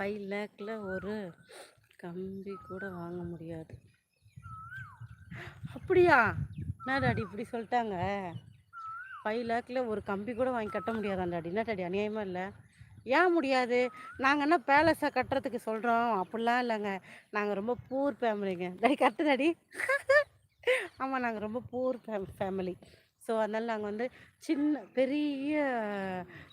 Five லேக்கில் ஒரு கம்பி கூட வாங்க முடியாது. அப்படியா? என்ன டாடி இப்படி சொல்லிட்டாங்க? ஃபைவ் லேக்கில் ஒரு கம்பி கூட வாங்கி கட்ட முடியாதான் டாடி என்ன டாடி அநியாயமாக இல்லை? ஏன் முடியாது? நாங்கள் என்ன பேலஸை கட்டுறதுக்கு சொல்கிறோம் அப்படிலாம் இல்லைங்க. நாங்கள் ரொம்ப பூர் ஃபேமிலிங்க டாடி கரெக்டு டாடி ஆமாம் நாங்கள் ரொம்ப பூர் ஃபேமிலி ஸோ அதனால் நாங்கள் வந்து சின்ன பெரிய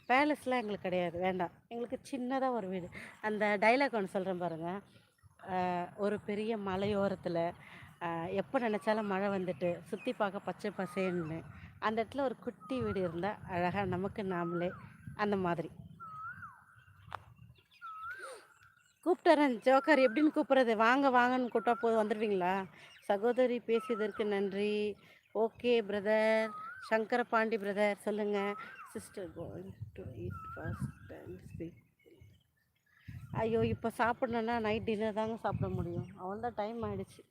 பேலஸ்லாம் எங்களுக்கு கிடையாது. வேண்டாம். எங்களுக்கு சின்னதாக ஒரு வீடு. அந்த டைலாக் ஒன்று சொல்கிறேன் பாருங்கள் ஒரு பெரிய மலையோரத்தில் எப்போ நினச்சாலும் மழை வந்துட்டு சுற்றி பார்க்க பச்சை பசேன்னு அந்த இடத்துல ஒரு குட்டி வீடு இருந்தால் அழகாக நமக்கு நாமளே அந்த மாதிரி. கூப்பிட்டுறேன் ஜோக்கர் எப்படின்னு கூப்பிட்றது? வாங்க வாங்கன்னு கூப்பிட்டா போதும் வந்துடுவீங்களா சகோதரி பேசியதற்கு நன்றி. Okay brother. Sankara Pandi brother சொல்லுங்கள் sister going to eat first and ஐயோ இப்போ சாப்பிட்ணுன்னா நைட் டின்னர் தாங்க சாப்பிட முடியும். அவன் தான் டைம் ஆகிடுச்சு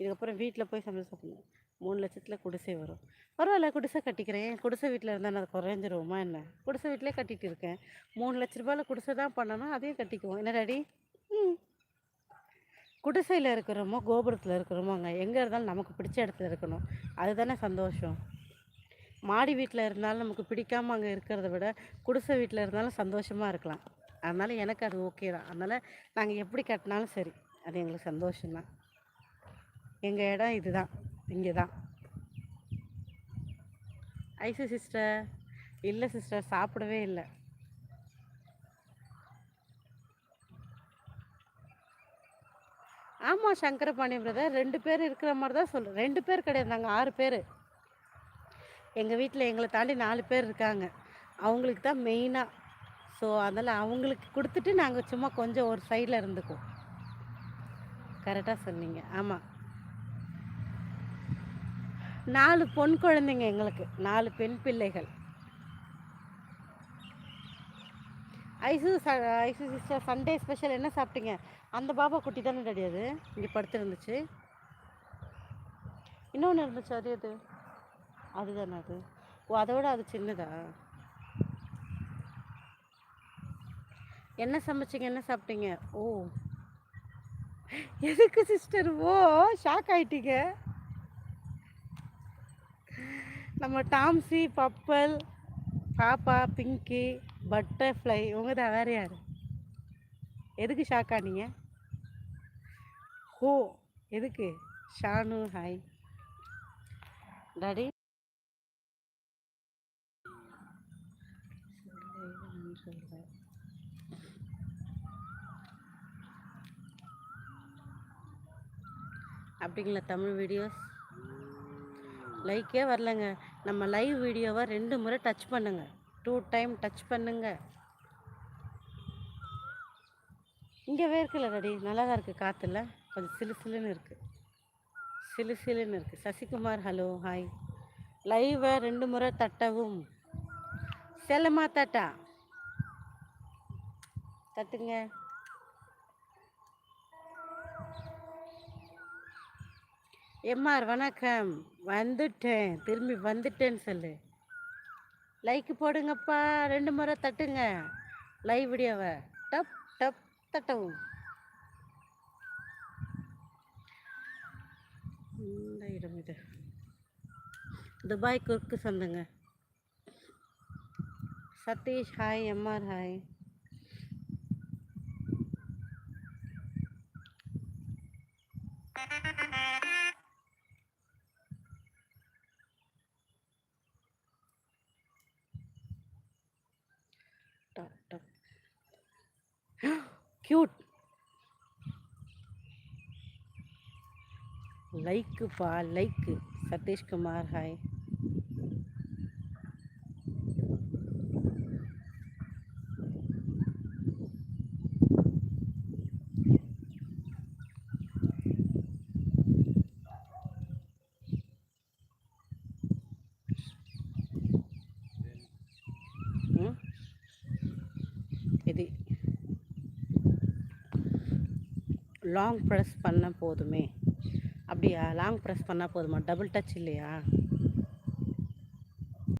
இதுக்கப்புறம் வீட்டில் போய் சமைச்சு சாப்பிடணும். மூணு லட்சத்தில் குடிசை வரும். பரவாயில்ல குடிசை கட்டிக்கிறேன். குடிசை வீட்டில் இருந்தால் நான் குறைஞ்சிருவோமா என்ன? குடிசை வீட்டிலே கட்டிட்டு இருக்கேன். மூணு லட்ச ரூபாயில் குடிசை தான் பண்ணணும் அதையும் கட்டிக்குவோம். என்ன டாடி? ம். குடிசையில் இருக்கிறோமோ கோபுரத்தில் இருக்கிறோமோங்க எங்கே இருந்தாலும் நமக்கு பிடிச்ச இடத்துல இருக்கணும். அதுதானே சந்தோஷம். மாடி வீட்டில் இருந்தாலும் நமக்கு பிடிக்காமல் அங்கே இருக்கிறத விட குடிசை வீட்டில் இருந்தாலும் சந்தோஷமாக இருக்கலாம். அதனால் எனக்கு அது ஓகே தான். அதனால் நாங்கள் எப்படி கட்டினாலும் சரி அது எங்களுக்கு சந்தோஷம்தான் எங்கள் இடம் இதுதான் இங்கே தான் ஐசு சிஸ்டர் இல்லை சிஸ்டர் சாப்பிடவே இல்லை. ஆமாம் சங்கரபாணி பிரதர் ரெண்டு பேர் இருக்கிற மாதிரி தான் சொல்கிறேன் ரெண்டு பேர் கிடையாது நாங்கள் ஆறு பேர். எங்கள் வீட்டில் எங்களை தாண்டி நாலு பேர் இருக்காங்க. அவங்களுக்கு தான் மெயினாக ஸோ அதனால் அவங்களுக்கு கொடுத்துட்டு நாங்கள் சும்மா கொஞ்சம் ஒரு சைடில் இருந்துக்குவோம். கரெக்டாக சொன்னீங்க. ஆமாம் நாலு பொன் குழந்தைங்க எங்களுக்கு. நாலு பெண் பிள்ளைகள். ஐசு ச ஐசு சிஸ்டர் சண்டே ஸ்பெஷல் என்ன சாப்பிட்டீங்க? அந்த பாபா குட்டி தானே கிடையாது அது? இங்கே படுத்துருந்துச்சு. இன்னொன்று இருந்துச்சு அது எது? அதுதானே அது? ஓ அதோட அது சின்னதா? என்ன சமைச்சிங்க? என்ன சாப்பிட்டீங்க? ஓ. எதுக்கு சிஸ்டர் ஓ ஷாக் ஆயிட்டீங்க. நம்ம டாம்சி பப்பல் பாப்பா பிங்கி பட்டர்ஃப்ளை இவங்க தான் வேற யார்? எதுக்கு ஷாக் ஆனீங்க? ஓ எதுக்கு? ஷானு ஹாய். டாடி சொல்கிறேன் அப்படிங்களா தமிழ் வீடியோஸ் லைக்கே வரலங்க. நம்ம லைவ் வீடியோவை ரெண்டு முறை டச் பண்ணுங்க. டூ டைம் டச் பண்ணுங்க. இங்கேவே இருக்குல்ல ரெடி நல்லா தான் இருக்குது காற்றுல கொஞ்சம் சிலு சிலுன்னு இருக்குது சிலு சிலுன்னு இருக்குது சசிகுமார் ஹலோ ஹாய் லைவை ரெண்டு முறை தட்டவும். செல்லமா தட்டா? தட்டுங்க. எம்ஆர் வணக்கம். வந்துட்டேன். திரும்பி வந்துட்டேன்னு சொல்லு. லைக் போடுங்கப்பா. ரெண்டு முறை தட்டுங்க. லைவ் வீடியோவை டப் டப் தட்டவும். இந்த இடம் இது. துபாய் குறுக்கு சொந்தங்க. சதீஷ் ஹாய் எம்ஆர் ஹாய் டப் டப் கியூட் லைக்குப்பா லைக்கு சதீஷ்குமார் ஹாய் ம் இது லாங் ப்ரெஸ் பண்ண போதுமே. அப்படியா? லாங் ப்ரெஸ் பண்ணால் போதுமா? டபுள் டச் இல்லையா?